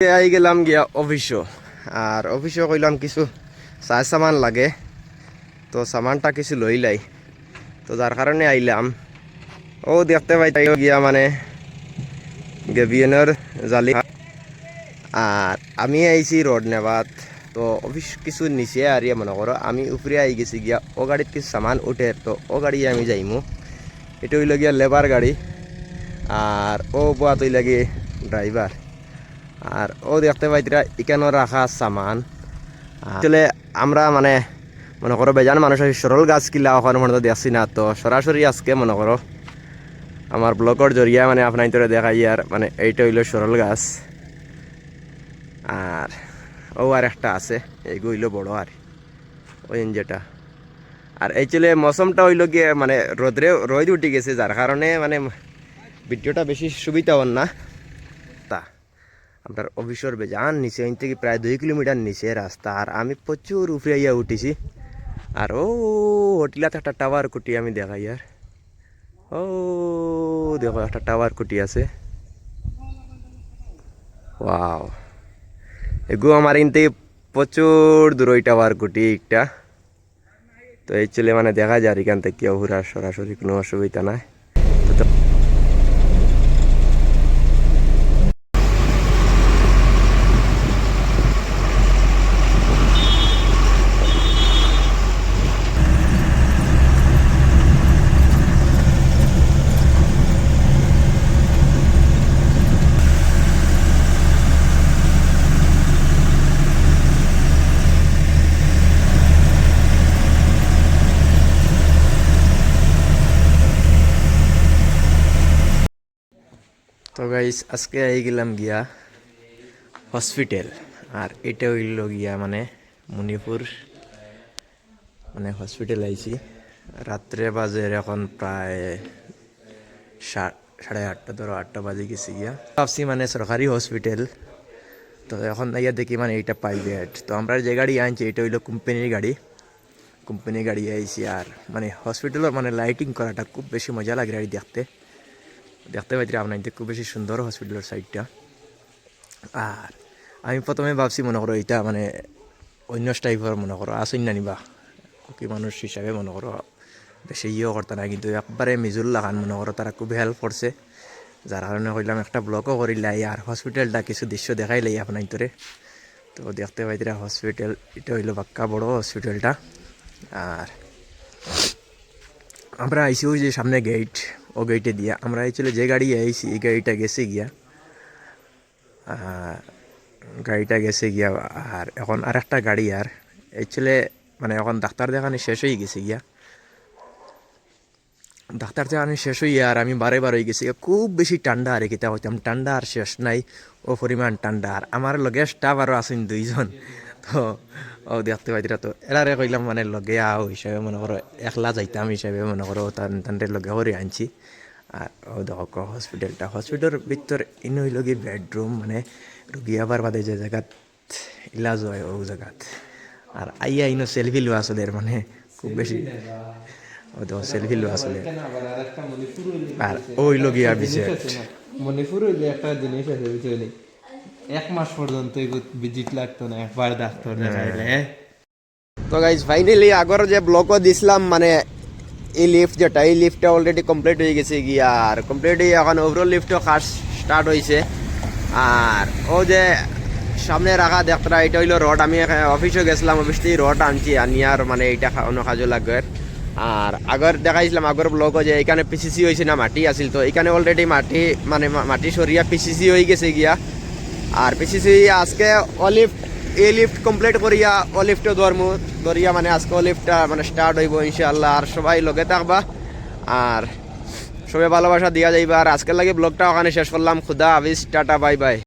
I গেলাম গিয়া অফিসও আর অফিসও কইলাম কিছু চা সামান লাগে। তো সামানটা কিছু লইলাই তো যার কারণে আইলাম। ও দেখতে পাই তাই গিয়া মানে গেবিয়নের জালি। আর আমি আইছি রোড নেবাত। তো অফিস কিছু নিচে আর ইয়ে মনে করো আমি উপরে আই গেছি গিয়া। ও গাড়িত কিছু সামান উঠে, তো ও গাড়ি আমি যাইমু। এটা হইল গিয়া লেবার গাড়ি। আর ও বুয়া তৈল গিয়ে ড্রাইভার আর ও দেখতে পাইতরা এখানে রাখা সামান। আসলে আমরা মানে মনে করো বেজান মানুষের সরল গাছ কিলা ওখানে মনে তো দেখছি না তো। সরাসরি আজকে মনে করো আমার ব্লগের জরিয়া মানে আপনার দেখাই আর মানে এইটা হইল সরল গাছ। আর ও আর একটা আছে এইগু হইল বড় আর, ওই যেটা। আর এই চলে মৌসুমটা হইল গিয়ে মানে রোদরে রোদ উঠে গেছে যার কারণে মানে ভিডিওটা বেশি সুবিধা হন না আপনার অফিসর বেজান নিচে ওই থেকে প্রায় দুই কিলোমিটার নিচে রাস্তা। আর আমি প্রচুর উপরে ইয়া উঠেছি। আর ও হোটেলাতে একটা টাওয়ার কুটি আমি দেখাই, আর। ও, দেখো, একটা টাওয়ার কুটি আছে। ওয়াও এগু আমার ইনতে প্রচুর দূর ওই টাওয়ার কুটি একটা। তো এই ছেলে মানে দেখা যায় এখান থেকে কেউ সরাসরি কোনো অসুবিধা নাই তো তো- তো গাইস আজকে আই গেলাম গিয়া হসপিটাল আর এটা হইল গিয়া মানে মণিপুর মানে হসপিটাল আইছি। রাত্রে বাজে এখন প্রায় সাড়ে আটটা, ধরো আটটা বাজে গেছি গিয়া। ভাবছি মানে সরকারি হসপিটাল তো এখন ইয়া দেখি মানে এইটা প্রাইভেট তো আমরা যে গাড়ি আনছি, এটা হইল কোম্পানির গাড়ি। কোম্পানির গাড়ি আইছি আর মানে হসপিটালের মানে লাইটিং করাটা খুব বেশি মজা লাগে আর দেখতে। দেখতে পাইছি আপনাদের খুব বেশি সুন্দর হসপিটালের সাইডটা আর আমি প্রথমে ভাবছি মনে করো এটা মানে অন্য টাইপের মনে করো আসুন না নিবা। কি মানুষ হিসাবে মনে করো, বেশি ইয়েও করতে না কিন্তু একবারে মিজুল লাগান মনে করো, তারা খুব হেল্প করছে। যার কারণে কইলাম একটা ব্লগও করিলাই আর হসপিটালটা কিছু দৃশ্য দেখাই দেখাইলাই আপনার তোরে তো দেখতে পাইতরা হসপিটাল এটা হইল বাক্কা বড় হসপিটালটা আর আমরা আইসি ওই যে সামনে গেট ও গেটে দিয়া। আমরা অ্যাকচুয়ালি যে গাড়ি আইসি এই গাড়িটা গেছে গিয়া। গাড়িটা গেছে গিয়া, আর এখন আর একটা গাড়ি, আর অ্যাকচুয়ালি মানে এখন ডাক্তার দেখানি শেষ হয়ে গেছে গিয়া। ডাক্তার দেখানি শেষ হইয়া আর আমি বারে বারে গেছি। খুব বেশি ঠান্ডা আর কিতা হইতাম। ঠান্ডা আর শেষ নাই ও পরিমাণ ঠান্ডা। আর আমার লগে স্টাফ আরও আছেন দুইজন। তো ও দেখতে পাইতিরা তো এরারে কইলাম মানে লগে আও হিসাবে মনে করো একলা যাইতাম হিসাবে মনে করো তান তানরে লগে করে আনছি। আর ও দেখো হসপিটালটা হসপিটালের ভিতর ইন হইল কি বেডরুম মানে রুগী আবার বাদে যে জায়গাত ইলাজ হয় ও জায়গাত আর আইয়া ইনো সেলফি লোৱা আসলে মানে খুব বেশি ও দেখো সেলফি লোৱা আসলে আর ওই লগিয়া বিজে মণিপুর একটা জিনিস আছে এক মাস পর্যন্ত ভিজিট লাগতো না একবার ডাক্তার দেখাইলে। তো গাইজ ফাইনালি আগর যে ব্লকও দিছিলাম মানে এই লিফট যেটা এই লিফটটা অলরেডি কমপ্লিট হয়ে গেছে গিয়া। আর কমপ্লিট হয়ে এখন ওভারঅল লিফটও কাজ স্টার্ট হয়েছে আর ও যে সামনে রাখা দেখতরা এটা হইল রড আমি অফিসে গেছিলাম অফিস থেকে রড আনছি আনি আর মানে এইটা খা- অন্য কাজও লাগবে। আর আগর দেখাইছিলাম আগর ব্লকও যে এখানে পিসিসি হয়েছে না মাটি আছিল। তো এখানে অলরেডি মাটি মানে মা- মাটি সরিয়া পিসিসি হয়ে গেছে গিয়া। আর পিসিসি আজকে অলিফট এ লিফট কমপ্লিট করিয়া অলিফটও ধরমু, ধরিয়া মানে আজকে অলিফটটা মানে স্টার্ট হইব ইনশাল্লাহ আর সবাই লগে থাকবা। আর সবাই ভালোবাসা দিয়া যাইবা। আর আজকের লাগে ব্লগটা ওখানে শেষ করলাম। খুদা হাফিজ, টাটা, বাই বাই।